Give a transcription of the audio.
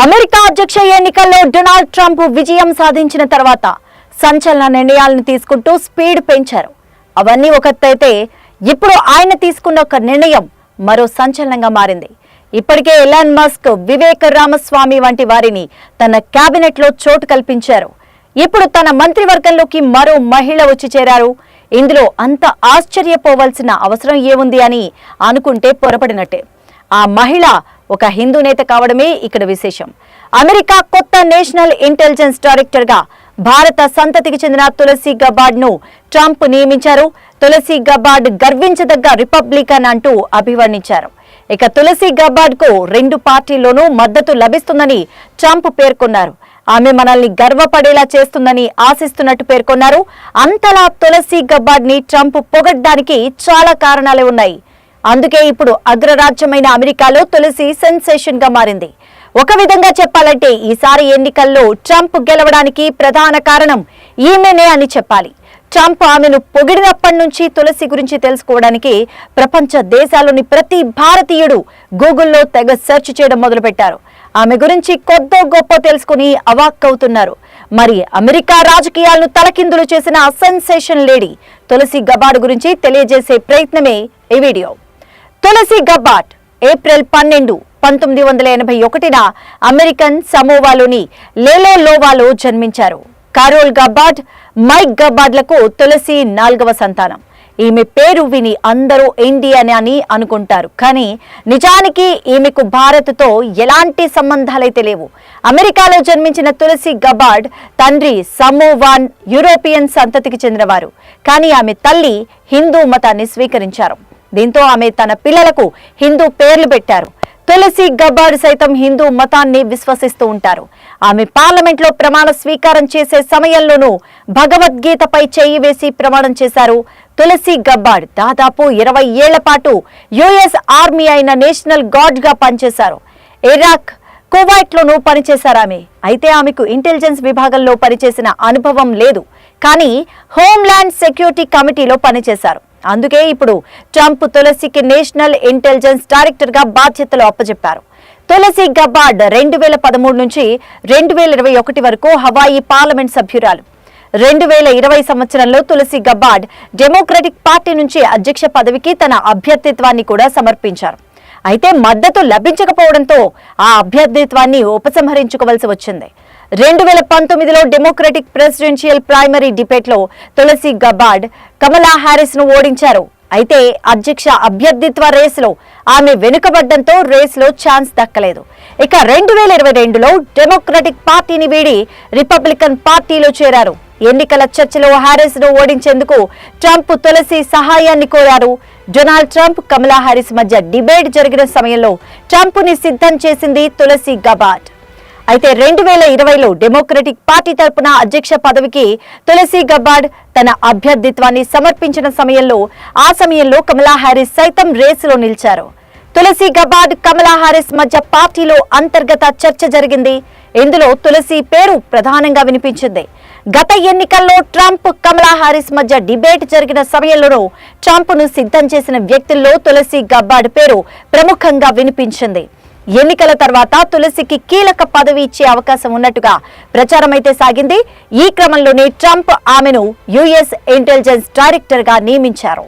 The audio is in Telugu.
అమెరికా అధ్యక్ష ఎన్నికల్లో డొనాల్డ్ ట్రంప్ విజయం సాధించిన తర్వాత సంచలన నిర్ణయాలను తీసుకుంటూ స్పీడ్ పెంచారు. అవన్నీ ఒకతైతే ఇప్పుడు ఆయన తీసుకున్న ఒక నిర్ణయం మరో సంచలనంగా మారింది. ఇప్పటికే ఎలాన్ మస్క్ వివేక రామస్వామి వంటి వారిని తన క్యాబినెట్లో లో చోటు కల్పించారు. ఇప్పుడు తన మంత్రివర్గంలోకి మరో మహిళ వచ్చి చేరారు. ఇందులో అంత ఆశ్చర్యపోవలసిన అవసరం ఏముంది అని అనుకుంటే పొరపడినట్టే. ఆ మహిళ ఒక హిందూ నేత కావడమే ఇక్కడ విశేషం. అమెరికా కొత్త నేషనల్ ఇంటెలిజెన్స్ డైరెక్టర్గా భారత సంతతికి చెందిన తులసి గబార్డ్ను ట్రంప్ నియమించారు. తులసి గబార్డ్ గర్వించదగ్గ రిపబ్లికన్ అంటూ అభివర్ణించారు. ఇక తులసి గబార్డ్కు రెండు పార్టీల్లోనూ మద్దతు లభిస్తుందని ట్రంప్ పేర్కొన్నారు. ఆమె మనల్ని గర్వపడేలా చేస్తుందని ఆశిస్తున్నట్టు పేర్కొన్నారు. అంతలా తులసి గబార్డ్ని ట్రంప్ పొగడ్డానికి చాలా కారణాలే ఉన్నాయి. అందుకే ఇప్పుడు అగ్రరాజ్యమైన అమెరికాలో తులసి సెన్సేషన్గా మారింది. ఒక విధంగా చెప్పాలంటే ఈసారి ఎన్నికల్లో ట్రంప్ గెలవడానికి ప్రధాన కారణం ఈమెనే అని చెప్పాలి. ట్రంప్ ఆమెను పొగిడినప్పటి నుంచి తులసి గురించి తెలుసుకోవడానికి ప్రపంచ దేశాల్లోని ప్రతి భారతీయుడు గూగుల్లో తెగ సెర్చ్ చేయడం మొదలుపెట్టారు. ఆమె గురించి కొద్దో గొప్ప తెలుసుకుని అవాక్కవుతున్నారు. మరి అమెరికా రాజకీయాలను తలకిందులు చేసిన సెన్సేషన్ లేడీ తులసి గబాడు గురించి తెలియజేసే ప్రయత్నమే ఈ వీడియో. తులసి గబ్బాట్ ఏప్రిల్ పన్నెండు పంతొమ్మిది వందల ఎనభై ఒకటిన అమెరికన్ సమోవాలోని లేలో లోవాలో జన్మించారు. కారోల్ గబ్బాట్ మైక్ గబ్బాడ్లకు తులసి నాలుగవ సంతానం. ఈమె పేరు విని అందరూ ఇండియన్ అని అనుకుంటారు. కానీ నిజానికి ఈమెకు భారత్తో ఎలాంటి సంబంధాలైతే లేవు. అమెరికాలో జన్మించిన తులసి గబార్డ్ తండ్రి సమోవాన్ యూరోపియన్ సంతతికి చెందినవారు. కానీ ఆమె తల్లి హిందూ మతాన్ని స్వీకరించారు. దీంతో ఆమె తన పిల్లలకు హిందూ పేర్లు పెట్టారు. తులసి గబ్బాడు సైతం హిందూ మతాన్ని విశ్వసిస్తూ ఉంటారు. ఆమె పార్లమెంట్లో ప్రమాణ స్వీకారం చేసే సమయంలోనూ భగవద్గీతపై చేయి వేసి ప్రమాణం చేశారు తులసి గబ్బాడ్. దాదాపు ఇరవై ఏళ్ళ పాటు యుఎస్ ఆర్మీ అయిన నేషనల్ గార్డ్గా పనిచేశారు. ఇరాక్ కువైట్లోనూ పనిచేశారామె. ఆమె అయితే ఆమెకు ఇంటెలిజెన్స్ విభాగంలో పనిచేసిన అనుభవం లేదు. కానీ హోంల్యాండ్ సెక్యూరిటీ కమిటీలో పనిచేశారు. అందుకే ఇప్పుడు ట్రంప్ తులసికి నేషనల్ ఇంటెలిజెన్స్ డైరెక్టర్గా బాధ్యతలు అప్పచెప్పారు తులసి గబ్బార్డ్ రెండు వేల పదమూడు నుంచి రెండు వేల ఇరవై ఒకటి వరకు హవాయి పార్లమెంట్ సభ్యురాలు. రెండు వేల ఇరవై సంవత్సరంలో తులసి గబ్బార్డ్ డెమోక్రటిక్ పార్టీ నుంచి అధ్యక్ష పదవికి తన అభ్యర్థిత్వాన్ని కూడా సమర్పించారు. అయితే మద్దతు లభించకపోవడంతో ఆ అభ్యర్థిత్వాన్ని ఉపసంహరించుకోవాల్సి వచ్చింది. రెండు వేల పంతొమ్మిదిలో డెమోక్రటిక్ ప్రెసిడెన్షియల్ ప్రైమరీ డిబేట్లో తులసి గబార్డ్ కమలా హ్యారిస్ను ఓడించారు. అయితే అధ్యక్ష అభ్యర్థిత్వ రేసులో ఆమె వెనుకబడ్డంతో రేసులో ఛాన్స్ దక్కలేదు. ఇక రెండు వేల ఇరవై రెండులో డెమోక్రటిక్ పార్టీని వీడి రిపబ్లికన్ పార్టీలో చేరారు. ఎన్నికల చర్చలో హ్యారిస్ను ఓడించేందుకు ట్రంప్ తులసి సహాయాన్ని కోరారు. డొనాల్డ్ ట్రంప్ కమలా హారిస్ మధ్య డిబేట్ జరిగిన సమయంలో ట్రంప్ని సిద్ధం చేసింది తులసి గబాట్. అయితే రెండు వేల ఇరవైలో డెమోక్రటిక్ పార్టీ తరపున అధ్యక్ష పదవికి తులసి గబ్బాడ్ తన అభ్యర్థిత్వాన్ని సమర్పించిన సమయంలో ఆ సమయంలో కమలా హారిస్ సైతం రేసులో నిలిచారు. తులసి గబార్డ్ కమలా హారిస్ మధ్య పార్టీలో అంతర్గత చర్చ జరిగింది. ఇందులో తులసి పేరు ప్రధానంగా వినిపించింది. గత ఎన్నికల్లో ట్రంప్ కమలా హారిస్ మధ్య డిబేట్ జరిగిన సమయంలోనూ ట్రంప్ను సిద్ధం చేసిన వ్యక్తుల్లో తులసి గబ్బాడ్ పేరు ప్రముఖంగా వినిపించింది. ఎన్నికల తర్వాత తులసికి కీలక పదవి ఇచ్చే అవకాశం ఉన్నట్టుగా ప్రచారం అయితే సాగింది. ఈ క్రమంలోనే ట్రంప్ ఆమెను యుఎస్ ఇంటెలిజెన్స్ డైరెక్టర్గా నియమించారు.